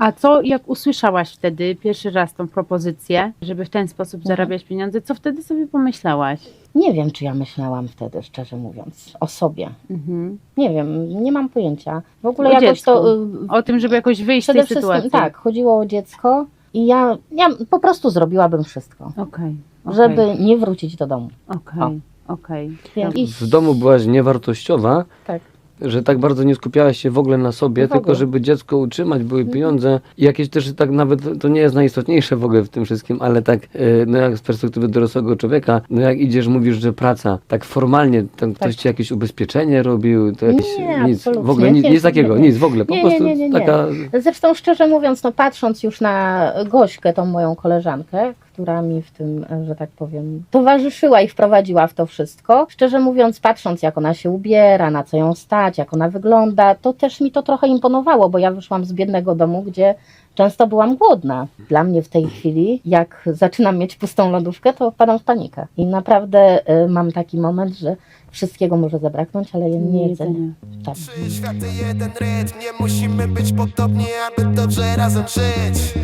A co, jak usłyszałaś wtedy pierwszy raz tą propozycję, żeby w ten sposób zarabiać pieniądze, co wtedy sobie pomyślałaś? Nie wiem, czy ja myślałam wtedy, szczerze mówiąc, o sobie. Mhm. Nie wiem, nie mam pojęcia. W ogóle O jakoś dziecku. to. y, O tym, żeby jakoś wyjść z Przede tej wszystkim sytuacji. tak, chodziło o dziecko i ja, ja po prostu zrobiłabym wszystko, Okej. okej, żeby nie wrócić do domu. Okej, okej. Więc iść, W domu byłaś niewartościowa, tak. Że tak bardzo nie skupiałaś się w ogóle na sobie, ogóle. tylko żeby dziecko utrzymać, były Mhm. pieniądze i jakieś też tak nawet, to nie jest najistotniejsze w ogóle w tym wszystkim, ale tak, e, no jak z perspektywy dorosłego człowieka, no jak idziesz, mówisz, że praca, tak formalnie, tam ktoś ci jakieś ubezpieczenie robił, to jakieś, Nie, nic, absolutnie. w ogóle nic, Nie, nic takiego, nie, nie. nic w ogóle, po Nie, nie, prostu nie, nie, nie. taka... Zresztą szczerze mówiąc, no patrząc już na Gośkę, tą moją koleżankę, która mi w tym, e, że tak powiem, towarzyszyła i wprowadziła w to wszystko. Szczerze mówiąc, patrząc jak ona się ubiera, na co ją stać, jak ona wygląda, to też mi to trochę imponowało, bo ja wyszłam z biednego domu, gdzie często byłam głodna. Dla mnie w tej chwili, jak zaczynam mieć pustą lodówkę, to wpadam w panikę. I naprawdę e, mam taki moment, że wszystkiego może zabraknąć, ale ja nie jedzenie. Jedzenie. Tak. Trzy światy, jeden rytm Nie musimy być podobni, aby dobrze razem żyć